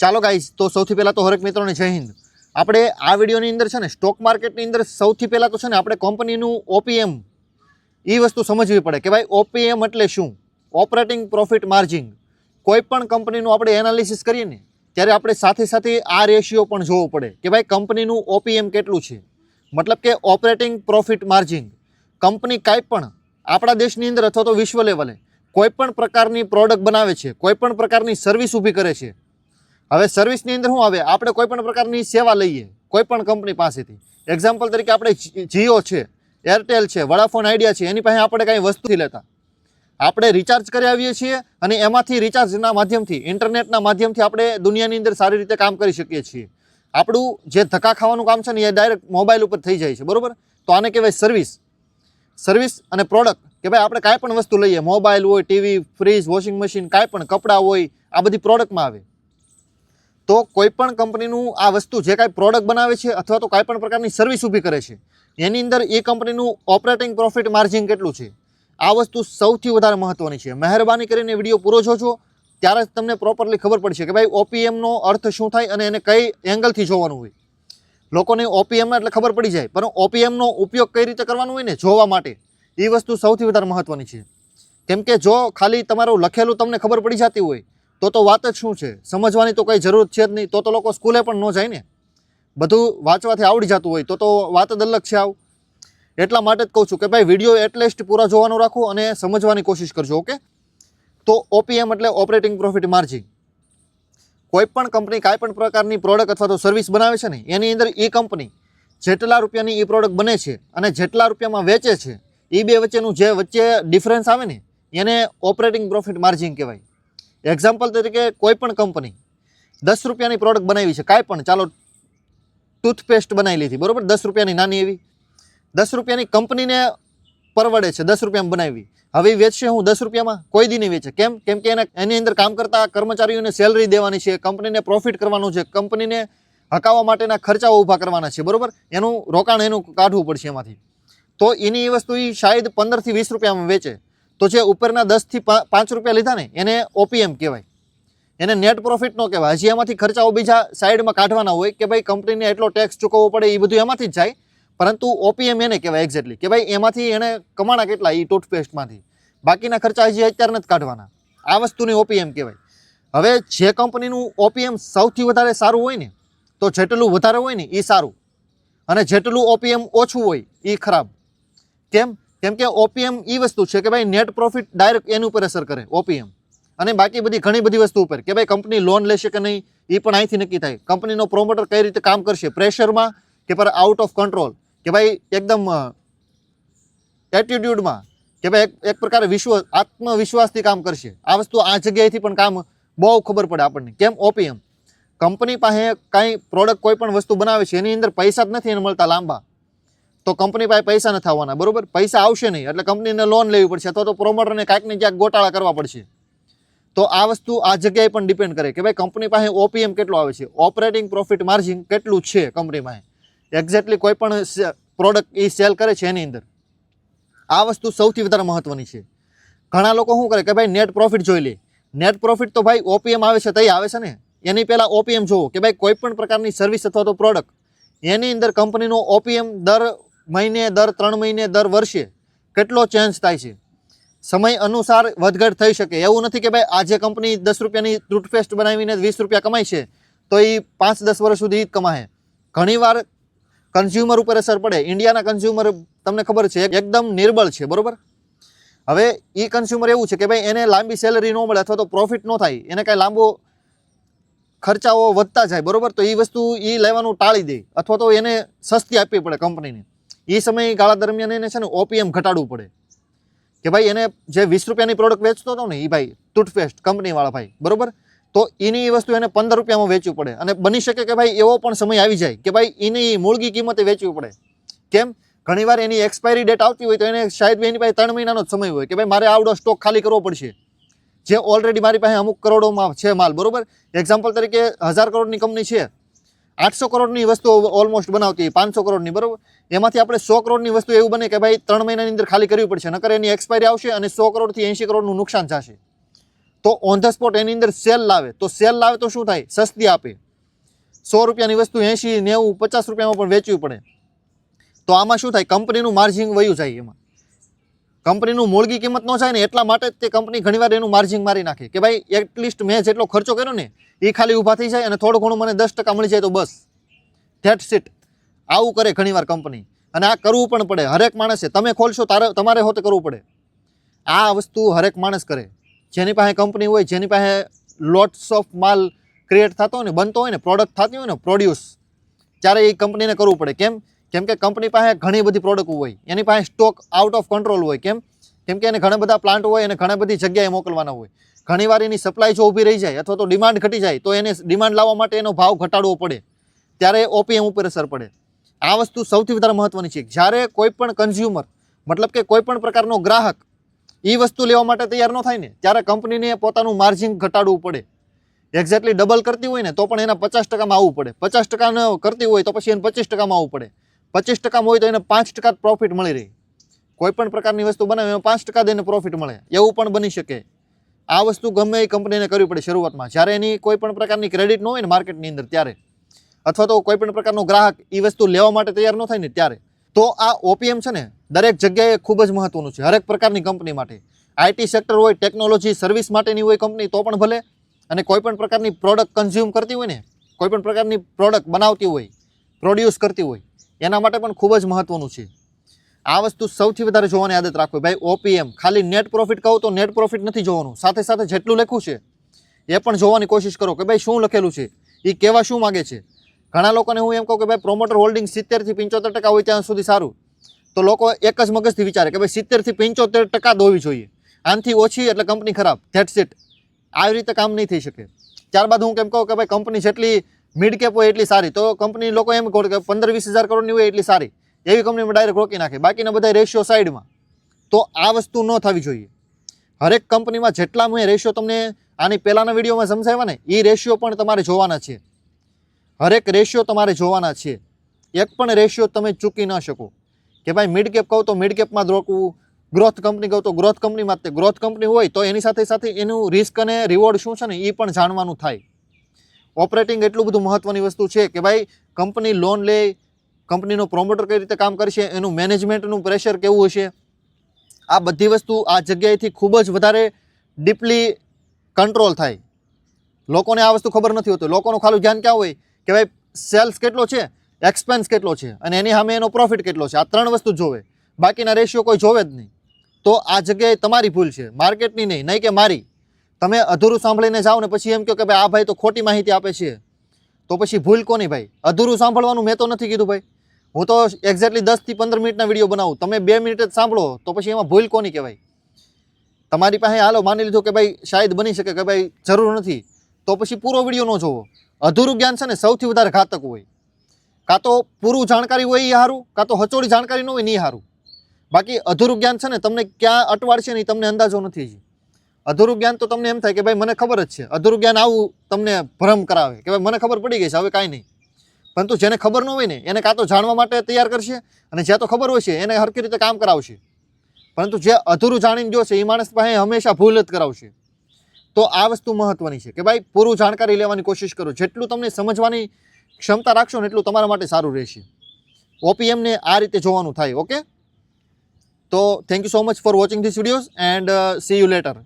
ચાલો ગાઈઝ તો સૌથી પહેલાં તો હરેક મિત્રોને જય હિન્દ. આપણે આ વિડીયોની અંદર છે ને સ્ટોક માર્કેટની અંદર સૌથી પહેલાં તો છે ને, આપણે કંપનીનું ઓપીએમ એ વસ્તુ સમજવી પડે કે ભાઈ ઓપીએમ એટલે શું? ઓપરેટિંગ પ્રોફિટ માર્જિન કોઈ પણ કંપનીનું આપણે એનાલિસિસ કરીએ ને, ત્યારે આપણે સાથે સાથે આ રેશિયો પણ જોવો પડે કે ભાઈ કંપનીનું ઓપીએમ કેટલું છે? મતલબ કે ઓપરેટિંગ પ્રોફિટ માર્જિન કંપની કાંઈ પણ, આપણા દેશની અંદર અથવા તો વિશ્વ લેવલે કોઈ પણ પ્રકારની પ્રોડક્ટ બનાવે છે, કોઈ પણ પ્રકારની સર્વિસ ઊભી કરે છે હવે સર્વિસની અંદર શું આવે? આપણે કોઈ પણ પ્રકારની સેવા લઈએ, કોઈ પણ કંપની પાસેથી. એક્ઝામ્પલ તરીકે આપણે જીઓ છે એરટેલ છે વડાફોન આઈડિયા છે, એની પાસે આપણે કાંઈ વસ્તુથી લેતા. આપણે રિચાર્જ કરી આવીએ છીએ અને એમાંથી રિચાર્જના માધ્યમથી ઇન્ટરનેટના માધ્યમથી આપણે દુનિયાની અંદર સારી રીતે કામ કરી શકીએ છીએ. આપણું જે ધક્કા ખાવાનું કામ છે ને, એ ડાયરેક્ટ મોબાઈલ ઉપર થઈ જાય છે, બરાબર? તો આને કહેવાય સર્વિસ સર્વિસ અને પ્રોડક્ટ કે ભાઈ આપણે કાંઈ પણ વસ્તુ લઈએ મોબાઈલ હોય ટીવી ફ્રીજ વોશિંગ મશીન કાંઈ પણ, કપડાં હોય, આ બધી પ્રોડક્ટમાં આવે. તો કોઈ પણ કંપનીનું આ વસ્તુ જે કાંઈ પ્રોડક્ટ બનાવે છે અથવા તો કાંઈ પણ પ્રકારની સર્વિસ ઊભી કરે છે, એની અંદર એ કંપનીનું ઓપરેટિંગ પ્રોફિટ માર્જિન કેટલું છે? આ વસ્તુ સૌથી વધારે મહત્ત્વની છે. મહેરબાની કરીને વીડિયો પૂરો જોજો. ત્યારે જ તમને પ્રોપરલી ખબર પડશે કે ભાઈ ઓપીએમનો અર્થ શું થાય અને એને કઈ એંગલથી જોવાનું હોય. લોકોને ઓપીએમ એટલે ખબર પડી જાય, પણ ઓપીએમનો ઉપયોગ કઈ રીતે કરવાનો હોય ને? જોવા માટે. એ વસ્તુ સૌથી વધારે મહત્ત્વની છે. કેમ કે જો ખાલી તમારું લખેલું તમને ખબર પડી જતી હોય તો તો વાત જ શું છે? સમજવાની તો કંઈ જરૂર છે જ નહીં. તો તો લોકો સ્કૂલે પણ ન જાય ને. બધું વાંચવાથી આવડી જતું હોય. તો તો વાત જ અલગ છે આવ. એટલા માટે જ કહું છું કે ભાઈ, વીડિયો એટલીસ્ટ પૂરા જોવાનું રાખો અને સમજવાની કોશિશ કરજો, ઓકે? તો ઓપીએમ એટલે ઓપરેટિંગ પ્રોફિટ માર્જિન. કોઈ પણ કંપની કાંઈ પણ પ્રકારની પ્રોડક્ટ અથવા તો સર્વિસ બનાવે છે ને, એની અંદર એ કંપની જેટલા રૂપિયાની એ પ્રોડક્ટ બને છે અને જેટલા રૂપિયામાં વેચે છે એ બે વચ્ચેનું જે વચ્ચે ડિફરન્સ આવે ને, એને ઓપરેટિંગ પ્રોફિટ માર્જિન કહેવાય. એક્ઝામ્પલ તરીકે કોઈ પણ કંપની દસ રૂપિયાની પ્રોડક્ટ બનાવી છે, કાંઈ પણ, ચાલો ટૂથપેસ્ટ બનાવી લીધી, બરાબર? દસ રૂપિયાની નાની એવી. દસ રૂપિયાની કંપનીને પરવડે છે, દસ રૂપિયામાં બનાવી. હવે વેચશે હું દસ રૂપિયામાં? કોઈ દી નહીં વેચે. કેમ? કેમ કે એને, એની અંદર કામ કરતા કર્મચારીઓને સેલરી દેવાની છે કંપનીને પ્રોફિટ કરવાનું છે કંપનીને હકાવવા માટેના ખર્ચાઓ ઊભા કરવાના છે, બરાબર? એનું રોકાણ એનું કાઢવું પડશે એમાંથી. તો એની એ વસ્તુ એ શાયદ પંદરથી વીસ રૂપિયામાં વેચે. તો જે ઉપરના દસથી પાંચ રૂપિયા લીધા ને, એને ઓપીએમ કહેવાય. એને નેટ પ્રોફિટ નો કહેવાય. હજી એમાંથી ખર્ચાઓ બીજા સાઈડમાં કાઢવાના હોય કે ભાઈ કંપનીને એટલો ટેક્સ ચૂકવવો પડે એ બધું એમાંથી જ જાય. પરંતુ ઓપીએમ એને કહેવાય એક્ઝેક્ટલી કે ભાઈ એમાંથી એને કમાણા કેટલા એ ટૂથપેસ્ટમાંથી બાકીના ખર્ચા હજી અત્યારે નથી કાઢવાના. આ વસ્તુને ઓપીએમ કહેવાય. હવે જે કંપનીનું ઓપીએમ સૌથી વધારે સારું હોય ને, તો જેટલું વધારે હોય ને એ સારું. અને જેટલું ઓપીએમ ઓછું હોય એ ખરાબ. કેમ? કેમ કે ઓપીએમ એ વસ્તુ છે કે ભાઈ નેટ પ્રોફિટ ડાયરેક્ટ એની ઉપર અસર કરે ઓપીએમ અને બાકી બધી ઘણી બધી વસ્તુ ઉપર કે ભાઈ કંપની લોન લેશે કે નહીં એ પણ અહીંથી નક્કી થાય. કંપનીનો પ્રોમોટર કઈ રીતે કામ કરશે? પ્રેશરમાં કે પર આઉટ ઓફ કંટ્રોલ કે ભાઈ એકદમ એટીટ્યુડમાં કે ભાઈ એક એક પ્રકારે વિશ્વ, આત્મવિશ્વાસથી કામ કરશે. આ વસ્તુ આ જગ્યાએથી પણ કામ બહુ ખબર પડે આપણને. કેમ? ઓપીએમ કંપની પાસે કાંઈ પ્રોડક્ટ કોઈ પણ વસ્તુ બનાવે છે, એની અંદર પૈસા જ નથી એને મળતા લાંબા. તો કંપની પાસે પૈસા નથી આવવાના, બરોબર? પૈસા આવશે નહીં. એટલે કંપનીને લોન લેવી પડશે અથવા તો પ્રોમોટરને કાંઈક ને ક્યાંક ગોટાળા કરવા પડશે. તો આ વસ્તુ આ જગ્યાએ પણ ડિપેન્ડ કરે કે ભાઈ કંપની પાસે ઓપીએમ કેટલો આવે છે? ઓપરેટિંગ પ્રોફિટ માર્જિન કેટલું છે કંપની પાસે? એક્ઝેક્ટલી કોઈ પણ પ્રોડક્ટ એ સેલ કરે છે એની અંદર. આ વસ્તુ સૌથી વધારે મહત્વની છે. ઘણા લોકો શું કરે કે ભાઈ નેટ પ્રોફિટ જોઈ લે. નેટ પ્રોફિટ તો ભાઈ ઓપીએમ આવે છે, તઈ આવે છે ને? એની પહેલાં ઓપીએમ જોવો કે ભાઈ કોઈ પણ પ્રકારની સર્વિસ અથવા તો પ્રોડક્ટ એની અંદર કંપનીનો ઓપીએમ દર મહિને, દર ત્રણ મહિને, દર વર્ષે કેટલો ચેન્જ થાય છે? સમય અનુસાર વધઘટ થઈ શકે. એવું નથી કે ભાઈ આજે કંપની દસ રૂપિયાની ટૂથપેસ્ટ બનાવીને વીસ રૂપિયા કમાય છે, તો એ પાંચ, દસ વર્ષ સુધી જ કમાશે. ઘણીવાર કન્ઝ્યુમર ઉપર અસર પડે. ઇન્ડિયાના કન્ઝ્યુમર તમને ખબર છે એકદમ નિર્બળ છે, બરાબર? હવે એ કન્ઝ્યુમર એવું છે કે ભાઈ એને લાંબી સેલરી ન મળે અથવા તો પ્રોફિટ ન થાય. એને કાંઈ લાંબો ખર્ચાઓ વધતા જાય, બરોબર? તો એ વસ્તુ એ લેવાનું ટાળી દે. અથવા તો એને સસ્તી આપવી પડે કંપનીને. એ સમયગાળા દરમિયાન એને છે ને ઓપીએમ ઘટાડવું પડે. કે ભાઈ એને જે વીસ રૂપિયાની પ્રોડક્ટ વેચતો હતો ને એ ભાઈ ટૂથપેસ્ટ કંપનીવાળા ભાઈ, બરોબર? તો એની એ વસ્તુ એને પંદર રૂપિયામાં વેચવું પડે. અને બની શકે કે ભાઈ એવો પણ સમય આવી જાય કે ભાઈ એની મૂળગી કિંમતે વેચવી પડે. કેમ? ઘણીવાર એની એક્સપાયરી ડેટ આવતી હોય તો એને શાયદ એની પાસે ત્રણ મહિનાનો જ સમય હોય કે ભાઈ મારે આવડો સ્ટોક ખાલી કરવો પડશે. જે ઓલરેડી મારી પાસે અમુક કરોડોમાં છે માલ, બરોબર? એક્ઝામ્પલ તરીકે હજાર કરોડની કંપની છે. આઠસો કરોડની વસ્તુ ઓલમોસ્ટ બનાવતી પાંચસો કરોડની, બરાબર? એમાંથી આપણે સો કરોડની વસ્તુ એવું બને કે ભાઈ ત્રણ મહિનાની અંદર ખાલી કરવી પડશે, નકર એની એક્સપાયરી આવશે અને સો કરોડથી એંશી કરોડનું નુકસાન થશે. તો ઓન ધ સ્પોટ એની અંદર સેલ લાવે. તો સેલ લાવે તો શું થાય? સસ્તી આપે. સો રૂપિયાની વસ્તુ એંશી, નેવું, પચાસ રૂપિયામાં પણ વેચવી પડે. તો આમાં શું થાય? કંપનીનું માર્જિન વયું જાય એમાં. કંપનીનું મૂળગી કિંમત ન જાય ને એટલા માટે તે કંપની ઘણીવાર એનું માર્જિન મારી નાખે કે ભાઈ એટલીસ્ટ મેં જેટલો ખર્ચો કર્યો ને એ ખાલી ઊભા થઈ જાય અને થોડું ઘણું મને દસ ટકા મળી જાય તો બસ. ધેટ સીટ આવું કરે ઘણીવાર કંપની. અને આ કરવું પણ પડે. હરેક માણસે, તમે ખોલશો તારે, તમારે હોતે કરવું પડે. આ વસ્તુ હરેક માણસ કરે. જેની પાસે કંપની હોય, જેની પાસે લોટ્સ ઓફ માલ ક્રિએટ થતો હોય ને, બનતો હોય ને પ્રોડક્ટ થતી હોય ને પ્રોડ્યુસ ત્યારે એ કંપનીને કરવું પડે. કેમ? કેમ કે કંપની પાસે ઘણી બધી પ્રોડક્ટ હોય. એની પાસે સ્ટોક આઉટ ઓફ કંટ્રોલ હોય. કેમ? કેમ કે એને ઘણા બધા પ્લાન્ટ હોય અને ઘણા બધી જગ્યાએ મોકલવાના હોય. ઘણીવાર એની સપ્લાય જો ઊભી રહી જાય અથવા તો ડિમાન્ડ ઘટી જાય, તો એને ડિમાન્ડ લાવવા માટે એનો ભાવ ઘટાડવો પડે. ત્યારે ઓપીએમ ઉપર અસર પડે. આ વસ્તુ સૌથી વધારે મહત્ત્વની છે. જ્યારે કોઈ પણ કન્ઝ્યુમર મતલબ કે કોઈ પણ પ્રકારનો ગ્રાહક એ વસ્તુ લેવા માટે તૈયાર ન થાય ને, ત્યારે કંપનીને પોતાનું માર્જિન ઘટાડવું પડે. એક્ઝેક્ટલી ડબલ કરતી હોય ને, તો પણ એના પચાસ ટકામાં આવવું પડે. પચાસ ટકાનો કરતી હોય તો પછી એને પચીસ ટકામાં આવવું પડે. પચીસ ટકામાં હોય તો એને પાંચ ટકા પ્રોફિટ મળી રહે. કોઈ પણ પ્રકારની વસ્તુ બનાવે એમાં પાંચ ટકા દઈને પ્રોફિટ મળે. એવું પણ બની શકે. આ વસ્તુ ગમે એ કંપનીને કરવી પડે શરૂઆતમાં. જ્યારે એની કોઈ પણ પ્રકારની ક્રેડિટ ન હોય ને માર્કેટની અંદર ત્યારે. અથવા તો કોઈ પણ પ્રકારનો ગ્રાહક એ વસ્તુ લેવા માટે તૈયાર ન થાય ને ત્યારે. તો આ ઓપીએમ છે ને દરેક જગ્યાએ ખૂબ જ મહત્વનું છે, હરેક પ્રકારની કંપની માટે. આઈટી સેક્ટર હોય, ટેકનોલોજી, સર્વિસ માટેની હોય કંપની, તો પણ ભલે. અને કોઈ પણ પ્રકારની પ્રોડક્ટ કન્ઝ્યુમ કરતી હોય ને કોઈ પણ પ્રકારની પ્રોડક્ટ બનાવતી હોય પ્રોડ્યુસ કરતી હોય એના માટે પણ ખૂબ જ મહત્વનું છે. આ વસ્તુ સૌથી વધારે જોવાની આદત રાખવી. ભાઈ ઓપીએમ ખાલી નેટ પ્રોફિટ કહું તો નેટ પ્રોફિટ નથી જોવાનું. સાથે સાથે જેટલું લખ્યું છે, એ પણ જોવાની કોશિશ કરો કે ભાઈ, શું લખેલું છે? એ કેવા શું માગે છે? ઘણા લોકોને હું એમ કહું કે ભાઈ પ્રોમોટર હોલ્ડિંગ સિત્તેરથી પંચોતેર ટકા હોય ત્યાં સુધી સારું. તો લોકો એક જ મગજથી વિચારે કે ભાઈ, સિત્તેરથી પંચોતેર ટકા દોવી જોઈએ. આનાથી ઓછી એટલે કંપની ખરાબ. ધેટ સીટ આવી રીતે કામ નહીં થઈ શકે. ત્યારબાદ હું કેમ કહું કે ભાઈ કંપની જેટલી મિડ કેપ હોય એટલી સારી. તો કંપની લોકો એમ કહો કે પંદર વીસ હજાર કરોડની હોય એટલી સારી. એવી કંપનીમાં ડાયરેક્ટ રોકી નાખે. બાકીના બધા રેશિયો સાઈડમાં તો આ વસ્તુ ન થવી જોઈએ. હરેક કંપનીમાં જેટલા મેં રેશિયો તમને આની પહેલાંના વિડીયોમાં સમજાવ્યા ને એ રેશિયો પણ તમારે જોવાના છે. હરેક રેશિયો તમારે જોવાના છે. એક પણ રેશિયો તમે ચૂકી ન શકો. કે ભાઈ મિડ કેપ કહું તો મિડ કેપમાં જ રોકવું. ગ્રોથ કંપની કહું તો ગ્રોથ કંપનીમાં તે. ગ્રોથ કંપની હોય તો એની સાથે સાથે એનું રિસ્ક અને રિવોર્ડ શું છે ને એ પણ જાણવાનું થાય. ઓપરેટિંગ એટલું બધું મહત્ત્વની વસ્તુ છે કે ભાઈ કંપની લોન લે, કંપનીનો પ્રોમોટર કઈ રીતે કામ કરશે, એનું મેનેજમેન્ટનું પ્રેશર કેવું હશે? આ બધી વસ્તુ આ જગ્યાએથી ખૂબ જ વધારે ડીપલી કંટ્રોલ થાય. લોકોને આ વસ્તુ ખબર નથી હોતી. લોકોનું ખાલી ધ્યાન ક્યાં હોય? કે ભાઈ સેલ્સ કેટલો છે? એક્સપેન્સ કેટલો છે? અને એની સામે એનો પ્રોફિટ કેટલો છે? આ ત્રણ વસ્તુ જોવે. બાકીના રેશિયો કોઈ જોવે જ નહીં. તો આ જગ્યાએ તમારી ભૂલ છે. માર્કેટની નહીં. નહીં કે મારી. તમે અધૂરું સાંભળીને જાઓ ને પછી એમ કહો કે ભાઈ, આ ભાઈ તો ખોટી માહિતી આપે છે. તો પછી ભૂલ કોની ભાઈ? અધૂરું સાંભળવાનું મેં તો નથી કીધું ભાઈ. હું તો એક્ઝેક્ટલી દસથી પંદર મિનિટના વીડિયો બનાવું. તમે બે મિનિટ જ સાંભળો, તો પછી એમાં ભૂલ કોની કહેવાય? તમારી પાસે હાલો માની લીધું કે ભાઈ, શાયદ બની શકે કે ભાઈ, જરૂર નથી. તો પછી પૂરો વીડિયો ન જોવો. અધૂરું જ્ઞાન છે ને સૌથી વધારે ઘાતક હોય. કાં તો પૂરું જાણકારી હોય એ સારું કાં તો હચોડી જાણકારી ન હોય ને એ સારું બાકી અધૂરું જ્ઞાન છે ને તમને ક્યાં અટવાડશે ને તમને અંદાજો નથી હજી. અધૂરું જ્ઞાન તો તમને એમ થાય કે ભાઈ મને ખબર જ છે. અધૂરું જ્ઞાન આવું તમને ભ્રમ કરાવે કે ભાઈ મને ખબર પડી ગઈ છે, હવે કાંઈ નહીં. પરંતુ જેને ખબર ન હોય ને, એને કાં તો જાણવા માટે તૈયાર કરશે અને જ્યાં તો ખબર હોય છે, એને હરખી રીતે કામ કરાવશે. પરંતુ જે અધૂરું જાણીને જોશે, એ માણસ પાસે હંમેશા ભૂલ જ કરાવશે. તો આ વસ્તુ મહત્વની છે કે ભાઈ, પૂરું જાણકારી લેવાની કોશિશ કરો. જેટલું તમને સમજવાની ક્ષમતા રાખશો ને, એટલું તમારા માટે સારું રહેશે. ઓપીએમને આ રીતે જોવાનું થાય, ઓકે? તો thank you so much for watching this videos and see you later